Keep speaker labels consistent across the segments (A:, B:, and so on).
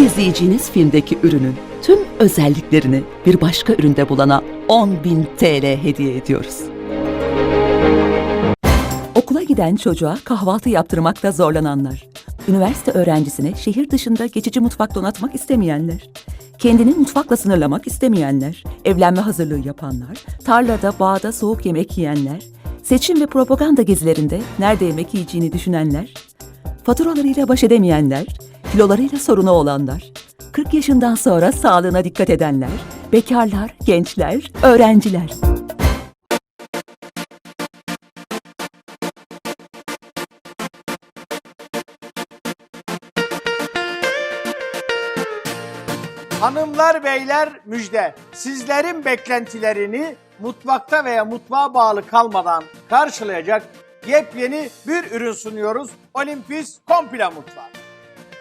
A: İzleyeceğiniz filmdeki ürünün tüm özelliklerini bir başka üründe bulana 10.000 TL hediye ediyoruz. Okula giden çocuğa kahvaltı yaptırmakta zorlananlar, üniversite öğrencisine şehir dışında geçici mutfak donatmak istemeyenler, kendini mutfakla sınırlamak istemeyenler, evlenme hazırlığı yapanlar, tarlada, bağda soğuk yemek yiyenler, seçim ve propaganda gezilerinde nerede yemek yiyeceğini düşünenler, faturalarıyla baş edemeyenler, kilolarıyla sorunu olanlar, 40 yaşından sonra sağlığına dikkat edenler, bekarlar, gençler, öğrenciler.
B: Hanımlar beyler müjde. Sizlerin beklentilerini mutfakta veya mutfağa bağlı kalmadan karşılayacak yepyeni bir ürün sunuyoruz. Olympus Komple Mutfak.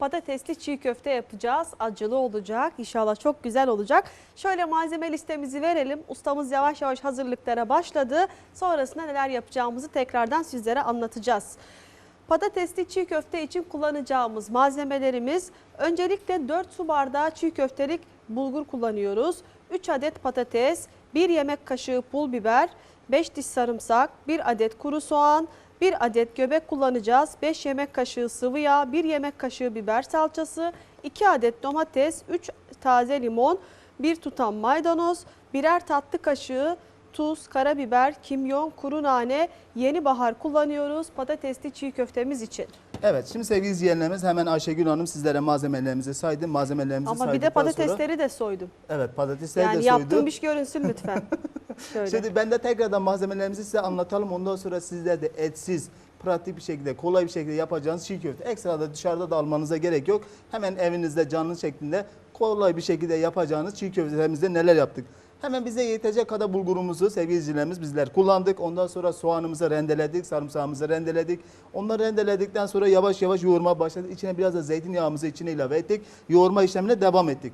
C: Patatesli çiğ köfte yapacağız. Acılı olacak. İnşallah çok güzel olacak. Şöyle malzeme listemizi verelim. Ustamız yavaş yavaş hazırlıklara başladı. Sonrasında neler yapacağımızı tekrardan sizlere anlatacağız. Patatesli çiğ köfte için kullanacağımız malzemelerimiz öncelikle 4 su bardağı çiğ köftelik bulgur kullanıyoruz. 3 adet patates, 1 yemek kaşığı pul biber, 5 diş sarımsak, 1 adet kuru soğan, 1 adet göbek kullanacağız. 5 yemek kaşığı sıvı yağ, 1 yemek kaşığı biber salçası, 2 adet domates, 3 taze limon, 1 tutam maydanoz, birer tatlı kaşığı tuz, karabiber, kimyon, kuru nane, yeni bahar kullanıyoruz patatesli çiğ köftemiz için.
D: Evet şimdi sevgili izleyenlerimiz hemen Ayşegül Hanım sizlere malzemelerimizi saydı. Malzemelerimizi
C: Ama bir de
D: saydıktan sonra-
C: patatesleri de soydum.
D: Evet patatesleri
C: Yani
D: de
C: yaptığım
D: soydu.
C: iş görünsün lütfen. Şöyle.
D: Şimdi ben de tekrardan malzemelerimizi size anlatalım. Ondan sonra sizler de etsiz, pratik bir şekilde, kolay bir şekilde yapacağınız çiğ köfte. Ekstra da dışarıda da almanıza gerek yok. Hemen evinizde canlı şeklinde kolay bir şekilde yapacağınız çiğ köftelerimizde neler yaptık. Hemen bize yetecek kadar bulgurumuzu sevgili izleyicilerimiz bizler kullandık. Ondan sonra soğanımızı rendeledik, sarımsağımızı rendeledik. Onları rendeledikten sonra yavaş yavaş yoğurmaya başladık. İçine biraz da zeytinyağımızı içine ilave ettik. Yoğurma işlemine devam ettik.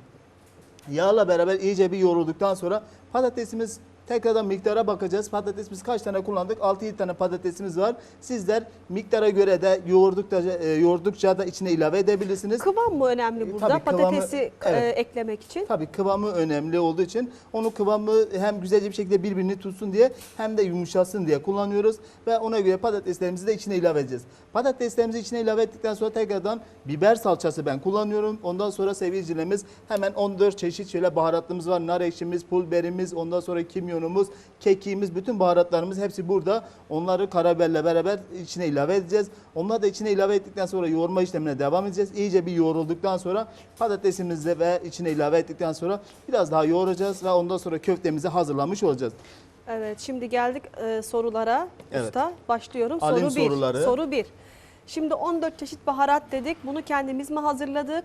D: Yağla beraber iyice bir yoğrulduktan sonra patatesimiz tekrardan miktara bakacağız. Patatesimiz kaç tane kullandık? 6-7 tane patatesimiz var. Sizler miktara göre de yoğurdukça, e, yoğurdukça da içine ilave edebilirsiniz.
C: Kıvam mı önemli burada?
D: Tabii kıvamı-
C: Patatesi
D: evet.
C: e, eklemek için.
D: Tabii kıvamı önemli olduğu için onu kıvamı hem güzelce bir şekilde birbirini tutsun diye hem de yumuşasın diye kullanıyoruz. Ve ona göre patateslerimizi de içine ilave edeceğiz. Patateslerimizi içine ilave ettikten sonra tekrardan biber salçası ben kullanıyorum. Ondan sonra sevgilicilerimiz hemen 14 çeşit şöyle baharatlımız var. Nar ekşimiz, pul biberimiz, ondan sonra kimyonumuz, kekiğimiz, bütün baharatlarımız hepsi burada. Onları karabiberle beraber içine ilave edeceğiz. Onları da içine ilave ettikten sonra yoğurma işlemine devam edeceğiz. İyice bir yoğrulduktan sonra patatesimizi ve içine ilave ettikten sonra biraz daha yoğuracağız ve ondan sonra köftemizi hazırlamış olacağız.
C: Evet şimdi geldik e, sorulara
D: Evet.
C: usta. Başlıyorum.
D: Alayım
C: Soru 1.
D: soruları.
C: Soru 1. Şimdi 14 çeşit baharat dedik. Bunu kendimiz mi hazırladık?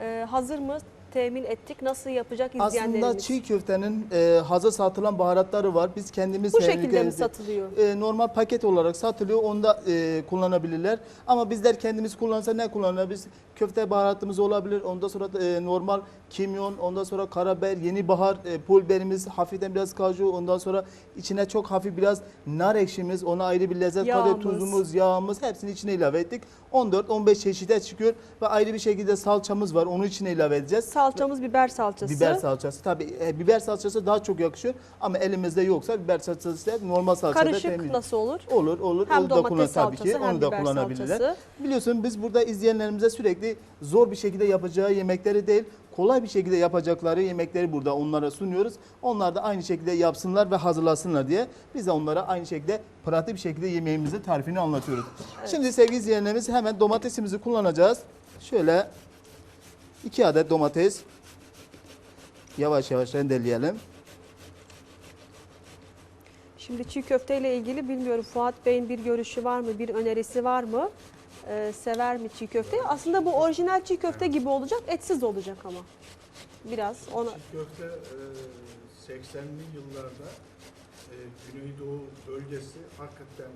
C: E, hazır mı? Temin ettik. Nasıl yapacak izleyenlerimiz?
D: Aslında çiğ köftenin e, hazır satılan baharatları var. Biz kendimiz
C: Bu şekilde mi satılıyor?
D: E, normal paket olarak satılıyor. Onu da e, kullanabilirler. Ama bizler kendimiz kullansa ne kullanabiliriz? Köfte baharatımız olabilir. Ondan sonra e, normal kimyon, ondan sonra karabiber, yeni bahar, e, pul biberimiz, hafiften biraz kaju, ondan sonra içine çok hafif biraz nar ekşimiz, ona ayrı bir lezzet katıyor. Tuzumuz, yağımız hepsini içine ilave ettik. 14-15 çeşide çıkıyor ve ayrı bir şekilde salçamız var. Onu içine ilave edeceğiz.
C: Salçamız biber salçası.
D: Biber salçası tabii e, biber salçası daha çok yakışıyor ama elimizde yoksa biber salçası normal salça da
C: Karışık
D: temin-
C: nasıl olur?
D: Olur olur.
C: Hem
D: onu da
C: domates
D: kullan tabii ki.
C: salçası, hem
D: Onu da
C: biber
D: kullanabilirler.
C: salçası.
D: Biliyorsun biz burada izleyenlerimize sürekli zor bir şekilde yapacağı yemekleri değil, kolay bir şekilde yapacakları yemekleri burada onlara sunuyoruz. Onlar da aynı şekilde yapsınlar ve hazırlasınlar diye biz de onlara aynı şekilde pratik bir şekilde yemeğimizin tarifini anlatıyoruz. Şimdi sevgili izleyenlerimiz hemen domatesimizi kullanacağız. Şöyle iki adet domates yavaş yavaş rendeleyelim.
C: Şimdi çiğ köfte ile ilgili bilmiyorum Fuat Bey'in bir görüşü var mı? Bir önerisi var mı? e, sever mi çiğ köfteyi? Aslında bu orijinal çiğ köfte gibi olacak, etsiz olacak ama. Biraz ona
E: Çiğ köfte e, 80'li yıllarda e, Güneydoğu bölgesi hakikaten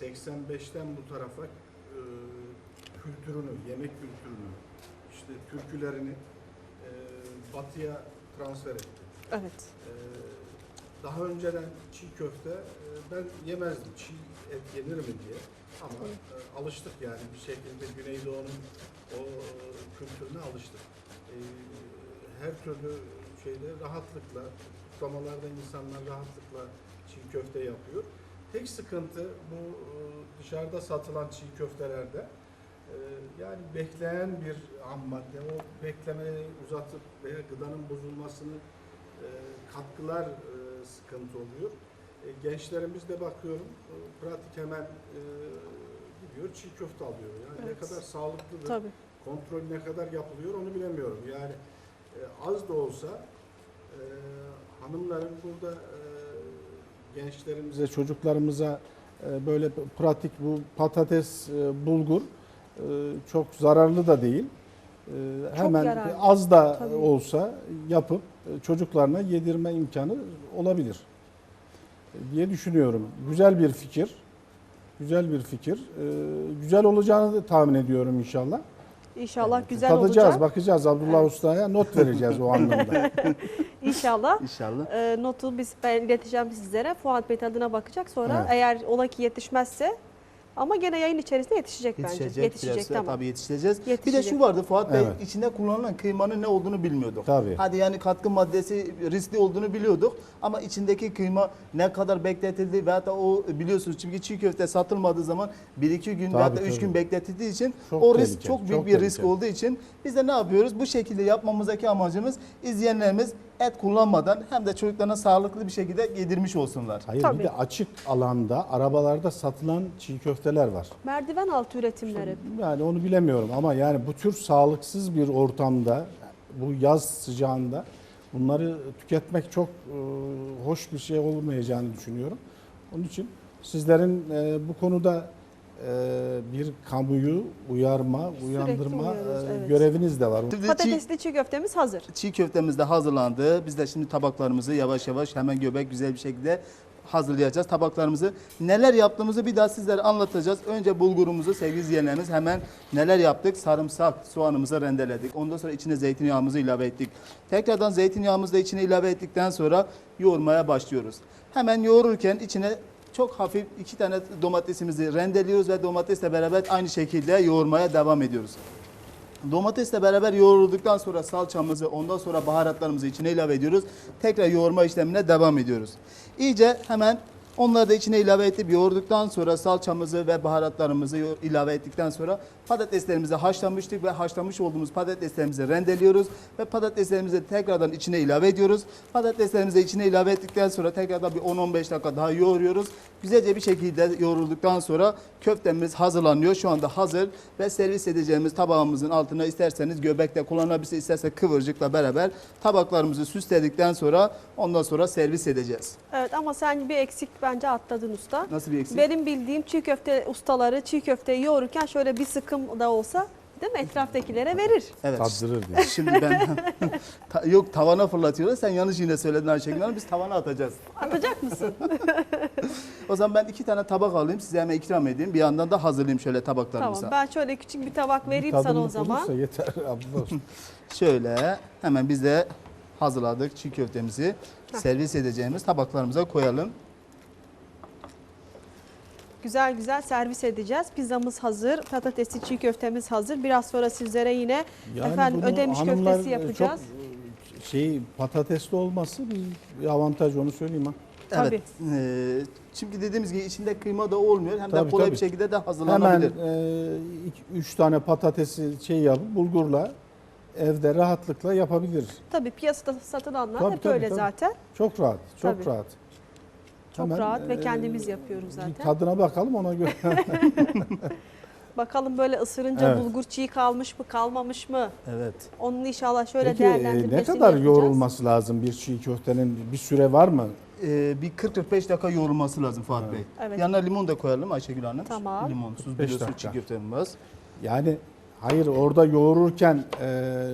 E: 85'ten bu tarafa e, kültürünü, yemek kültürünü, işte türkülerini e, batıya transfer etti.
C: evet.
E: E, daha önceden çiğ köfte e, ben yemezdim. Çiğ et yenir mi diye. Ama e, alıştık yani bir şekilde Güneydoğu'nun o kültürüne alıştık. E, her türlü şeyde rahatlıkla, kutlamalarda insanlar rahatlıkla çiğ köfte yapıyor. Tek sıkıntı bu e, dışarıda satılan çiğ köftelerde e, yani bekleyen bir ham madde, o beklemeyi uzatıp veya gıdanın bozulmasını e, katkılar e, sıkıntı oluyor. E, gençlerimiz de bakıyorum pratik hemen gidiyor çiğ köfte alıyor. Yani
C: Evet.
E: ne kadar sağlıklıdır,
C: Tabii.
E: kontrol ne kadar yapılıyor onu bilemiyorum. Yani az da olsa hanımların burada gençlerimize, çocuklarımıza böyle pratik bu patates, bulgur çok zararlı da değil. E, hemen
C: yararlı.
E: az da
C: Tabii.
E: olsa yapıp e, çocuklarına yedirme imkanı olabilir e, diye düşünüyorum. Güzel bir fikir. Güzel bir fikir. E, güzel olacağını da tahmin ediyorum inşallah.
C: İnşallah güzel
E: Tadacağız,
C: olacak.
E: bakacağız Abdullah
C: Evet.
E: Usta'ya not vereceğiz o anlamda.
C: İnşallah.
D: İnşallah.
C: E, notu biz ben ileteceğim sizlere. Fuat Bey tadına bakacak. Sonra
E: Evet.
C: eğer ola ki yetişmezse ama gene yayın içerisinde yetişecek, bence.
D: Yetişecek,
C: Yetişecek
D: biraz
C: tamam.
D: tabii yetişeceğiz. Bir de
C: Yetişecek.
D: şu vardı Fuat Bey,
E: Evet.
D: içinde kullanılan kıymanın ne olduğunu bilmiyorduk.
E: Tabii.
D: Hadi yani katkı maddesi riskli olduğunu biliyorduk ama içindeki kıyma ne kadar bekletildi veyahut da o biliyorsunuz çünkü çiğ köfte satılmadığı zaman 1-2 gün
E: Tabii,
D: veyahut da 3
E: tabii.
D: gün bekletildiği için
E: Çok
D: o risk
E: tehlikeli,
D: çok büyük
E: çok
D: bir risk
E: tehlikeli.
D: olduğu için biz de ne yapıyoruz? Bu şekilde yapmamızdaki amacımız izleyenlerimiz et kullanmadan hem de çocuklarına sağlıklı bir şekilde yedirmiş olsunlar.
E: Hayır
C: Tabii.
E: bir de açık alanda arabalarda satılan çiğ köfteler var.
C: Merdiven altı üretimleri.
E: Yani onu bilemiyorum ama yani bu tür sağlıksız bir ortamda bu yaz sıcağında bunları tüketmek çok e, hoş bir şey olmayacağını düşünüyorum. Onun için sizlerin e, bu konuda bir kamuyu uyarma, uyandırma e,
C: evet.
E: göreviniz de var.
D: Şimdi
C: Patatesli çiğ köftemiz hazır.
D: Çiğ köftemiz de hazırlandı. Biz de şimdi tabaklarımızı yavaş yavaş hemen göbek güzel bir şekilde hazırlayacağız tabaklarımızı. Neler yaptığımızı bir daha sizlere anlatacağız. Önce bulgurumuzu sevgili izleyenlerimiz hemen neler yaptık? Sarımsak, soğanımızı rendeledik. Ondan sonra içine zeytinyağımızı ilave ettik. Tekrardan zeytinyağımızı da içine ilave ettikten sonra yoğurmaya başlıyoruz. Hemen yoğururken içine çok hafif iki tane domatesimizi rendeliyoruz ve domatesle beraber aynı şekilde yoğurmaya devam ediyoruz. Domatesle beraber yoğrulduktan sonra salçamızı, ondan sonra baharatlarımızı içine ilave ediyoruz. Tekrar yoğurma işlemine devam ediyoruz. İyice hemen onları da içine ilave edip yoğurduktan sonra salçamızı ve baharatlarımızı ilave ettikten sonra patateslerimizi haşlamıştık ve haşlamış olduğumuz patateslerimizi rendeliyoruz ve patateslerimizi tekrardan içine ilave ediyoruz. Patateslerimizi içine ilave ettikten sonra tekrardan bir 10-15 dakika daha yoğuruyoruz. Güzelce bir şekilde yoğrulduktan sonra köftemiz hazırlanıyor. Şu anda hazır ve servis edeceğimiz tabağımızın altına isterseniz göbekle kullanabilirsiniz, isterse kıvırcıkla beraber tabaklarımızı süsledikten sonra ondan sonra servis edeceğiz.
C: Evet ama sen bir eksik bence atladın usta.
D: Nasıl bir eksik?
C: Benim bildiğim çiğ köfte ustaları çiğ köfteyi yoğururken şöyle bir sıkım da olsa değil mi etraftakilere verir.
D: Evet.
E: Tazdırır diye.
D: Şimdi ben Ta- yok tavana fırlatıyorlar. Sen yanlış yine söyledin Ayşegül Hanım. Biz tavana atacağız.
C: Atacak mısın?
D: O zaman ben iki tane tabak alayım. Size hemen ikram edeyim. Bir yandan da hazırlayayım şöyle tabaklarımızı.
C: tamam ben şöyle küçük bir tabak vereyim sana o zaman.
E: olursa yeter Abdullah Usta.
D: Şöyle hemen biz de hazırladık çiğ köftemizi. Servis edeceğimiz tabaklarımıza koyalım.
C: Güzel güzel servis edeceğiz. Pizzamız hazır, patatesli çiğ köftemiz hazır. Biraz sonra sizlere yine
E: Yani
C: efendim ödemiş köftesi
E: e,
C: yapacağız.
E: Çok e, şey patatesli olması bir avantaj onu söyleyeyim ha.
C: Tabii.
D: Evet. Ee, çünkü dediğimiz gibi içinde kıyma da olmuyor. Hem de
E: Tabii,
D: kolay
E: tabii.
D: bir şekilde de
E: Hemen
D: hazırlanabilir.
E: 3 tane patatesi şey yapıp bulgurla evde rahatlıkla yapabilir.
C: Tabii piyasada satılanlar
E: Tabii,
C: hep
E: tabii,
C: öyle
E: tabii.
C: zaten.
E: Çok rahat, çok
C: Tabii.
E: rahat.
C: Çok
E: Hemen,
C: rahat ve
E: e,
C: kendimiz yapıyoruz zaten.
E: Tadına bakalım ona göre.
C: Bakalım böyle ısırınca
E: Evet.
C: bulgur çiğ kalmış mı kalmamış mı?
D: Evet.
C: Onun inşallah şöyle
E: Peki e,
C: değerlendirmesini
E: ne kadar
C: yapacağız.
E: yoğrulması lazım bir çiğ köftenin bir süre var mı?
D: e, bir 40-45 dakika yoğrulması lazım Fuat Bey.
C: Evet.
D: Yanına limon da koyalım Ayşegül Hanım.
C: Tamam.
D: Limonsuz
E: 45
D: biliyorsun
E: dakika.
D: çiğ köftemiz.
E: Yani hayır orada yoğururken e,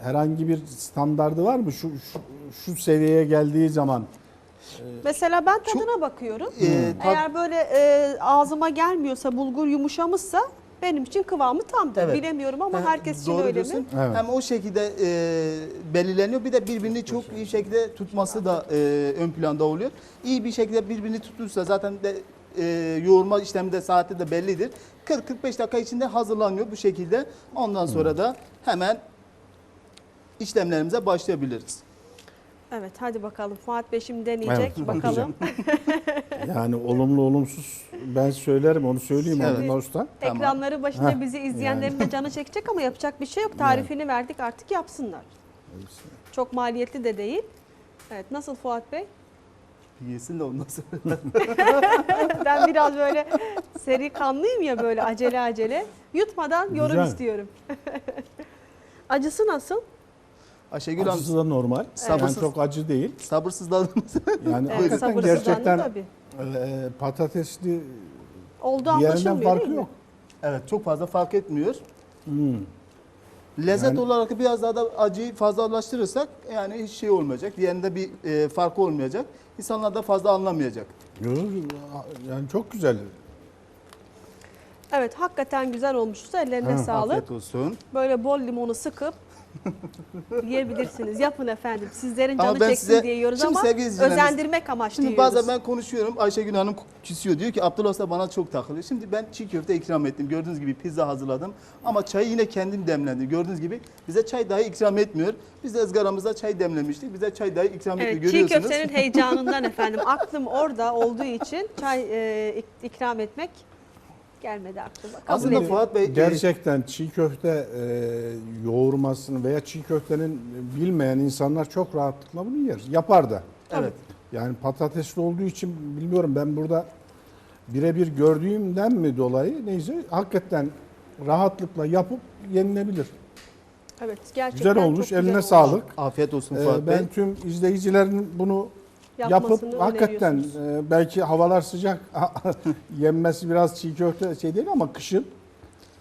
E: herhangi bir standardı var mı? Şu, şu, şu seviyeye geldiği zaman
C: Mesela ben tadına bakıyorum.
D: Ee, tat-
C: Eğer böyle e, ağzıma gelmiyorsa bulgur yumuşamışsa benim için kıvamı tamdır.
D: Evet.
C: Bilemiyorum ama
D: Ha,
C: herkes için
D: doğru
C: öyle
D: diyorsun.
C: mi?
E: Evet.
D: Hem o şekilde e, belirleniyor bir de birbirini çok iyi şekilde tutması da e, ön planda oluyor. İyi bir şekilde birbirini tutursa zaten de e, yoğurma işlemi de saati de bellidir. 40-45 dakika içinde hazırlanıyor bu şekilde. Ondan sonra da hemen işlemlerimize başlayabiliriz.
C: Evet hadi bakalım. Fuat Bey şimdi deneyecek.
E: Evet,
C: bakalım.
E: yani olumlu olumsuz ben söylerim onu söyleyeyim
D: Evet.
E: Abdullah Usta.
D: Tamam.
C: Ekranları başında
E: Heh,
C: bizi izleyenlerin de canı çekecek ama yapacak bir şey yok. Tarifini verdik artık yapsınlar. Çok maliyetli de değil. Evet nasıl Fuat Bey?
D: Yesin de ondan sonra.
C: Ben biraz böyle seri kanlıyım ya böyle acele acele. Yutmadan yorum
E: Güzel.
C: istiyorum. Acısı nasıl?
D: Ayşegül Hanım
E: Acısı da normal. Yani
D: Sabırsız.
E: çok acı değil.
D: sabırsızlandınız.
E: Yani
C: Evet,
E: hakikaten gerçekten
C: tabii.
E: e, patatesli
C: Oldu
E: diğerinden
C: anlaşılmıyor
E: farkı yok.
D: evet çok fazla fark etmiyor.
E: Hmm.
D: Lezzet
E: Yani-
D: olarak biraz daha da acıyı fazlalaştırırsak yani hiç şey olmayacak. Diğerinde bir e, farkı olmayacak. İnsanlar da fazla anlamayacak.
E: Yani çok güzel.
C: Evet hakikaten güzel olmuşsa ellerine
E: Ha,
C: sağlık.
D: Afiyet olsun.
C: Böyle bol limonu sıkıp yiyebilirsiniz. Yapın efendim. Sizlerin canı çeksin
D: size-
C: diye yiyoruz ama özendirmek amaçlı
D: Şimdi
C: yiyoruz.
D: bazen ben konuşuyorum. Ayşegül Hanım küsüyor. Diyor ki Abdullah Usta bana çok takılıyor. Şimdi ben çiğ köfte ikram ettim. Gördüğünüz gibi pizza hazırladım. Ama çayı yine kendim demledim. Gördüğünüz gibi bize çay dahi ikram etmiyor. Biz de ızgaramızda çay demlemiştik. Bize çay dahi ikram etmiyor.
C: Evet, çiğ
D: Görüyorsunuz.
C: köftenin heyecanından efendim. Aklım orada olduğu için çay e, ik- ikram etmek gelmedi aklıma. Kabul
D: Aslında
C: ediyorum.
D: Fuat Bey e,
E: Gerçekten çiğ köfte e, yoğurmasını veya çiğ köftenin bilmeyen insanlar çok rahatlıkla bunu yer. Yapar da.
D: evet.
E: Yani patatesli olduğu için bilmiyorum ben burada birebir gördüğümden mi dolayı neyse hakikaten rahatlıkla yapıp yenilebilir.
C: Evet, gerçekten
E: Güzel olmuş.
C: çok güzel
E: Eline
C: olmuş.
E: sağlık.
D: Afiyet olsun
E: Ee,
D: Fuat Bey.
E: ben tüm izleyicilerin bunu
C: Yapmasını
E: yapıp hakikaten e, belki havalar sıcak yenmesi biraz çiğ köfte şey değil ama kışın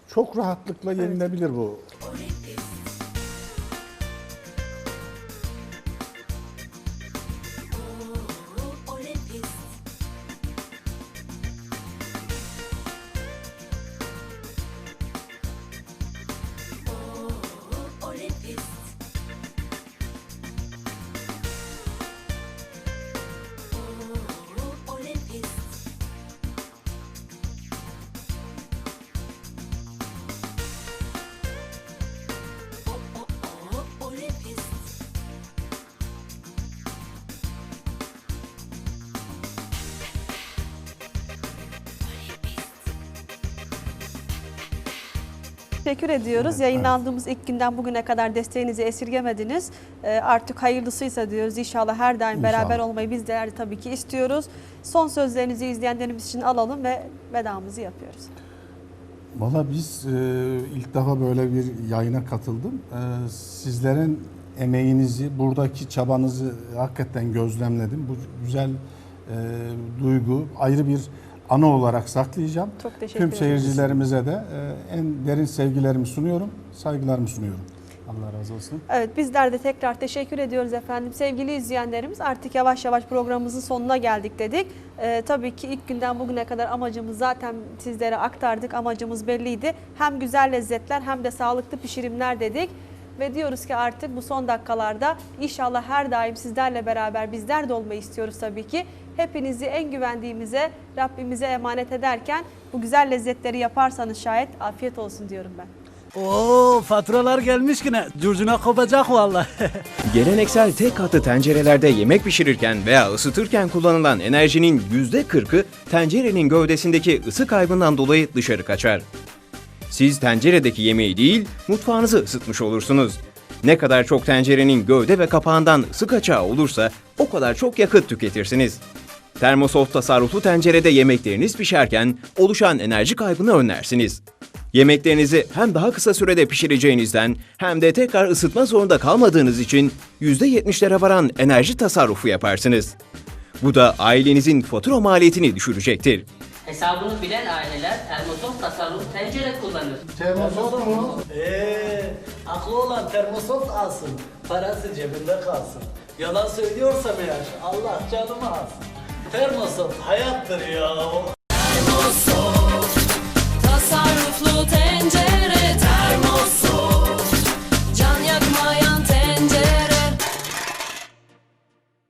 E: çok rahatlıkla yenilebilir bu.
C: Teşekkür ediyoruz. Yayınlandığımız ilk günden bugüne kadar desteğinizi esirgemediniz. Ee, artık hayırlısıysa diyoruz. İnşallah her daim
E: İnşallah.
C: beraber olmayı biz de tabii ki istiyoruz. Son sözlerinizi izleyenlerimiz için alalım ve vedamızı yapıyoruz.
E: Valla biz e, ilk defa böyle bir yayına katıldım. E, sizlerin emeğinizi, buradaki çabanızı hakikaten gözlemledim. Bu güzel e, duygu ayrı bir anı olarak saklayacağım.
C: Çok teşekkür
E: Tüm seyircilerimize de e, en derin sevgilerimi sunuyorum, saygılarımı sunuyorum.
D: Allah razı olsun.
C: Evet bizler de tekrar teşekkür ediyoruz efendim. Sevgili izleyenlerimiz artık yavaş yavaş programımızın sonuna geldik dedik. Ee, tabii ki ilk günden bugüne kadar amacımız zaten sizlere aktardık. Amacımız belliydi. Hem güzel lezzetler hem de sağlıklı pişirimler dedik. Ve diyoruz ki artık bu son dakikalarda inşallah her daim sizlerle beraber bizler de olmayı istiyoruz tabii ki. Hepinizi en güvendiğimize, Rabbimize emanet ederken bu güzel lezzetleri yaparsanız şayet afiyet olsun diyorum ben.
F: Oo faturalar gelmiş yine. Curcuna kopacak vallahi.
G: Geleneksel tek katlı tencerelerde yemek pişirirken veya ısıtırken kullanılan enerjinin %40'ı tencerenin gövdesindeki ısı kaybından dolayı dışarı kaçar. Siz tenceredeki yemeği değil, mutfağınızı ısıtmış olursunuz. Ne kadar çok tencerenin gövde ve kapağından ısı kaçağı olursa o kadar çok yakıt tüketirsiniz. Termosoft tasarruflu tencerede yemekleriniz pişerken oluşan enerji kaybını önlersiniz. Yemeklerinizi hem daha kısa sürede pişireceğinizden hem de tekrar ısıtma zorunda kalmadığınız için %70'lere varan enerji tasarrufu yaparsınız. Bu da ailenizin fatura maliyetini düşürecektir.
H: Hesabını bilen aileler termosof tasarruf tencere kullanır.
D: Termosot mu?
F: Eee aklı olan termosoft alsın. Parası cebinde kalsın. Yalan söylüyorsam eğer Allah canımı alsın. Termosoft hayattır ya.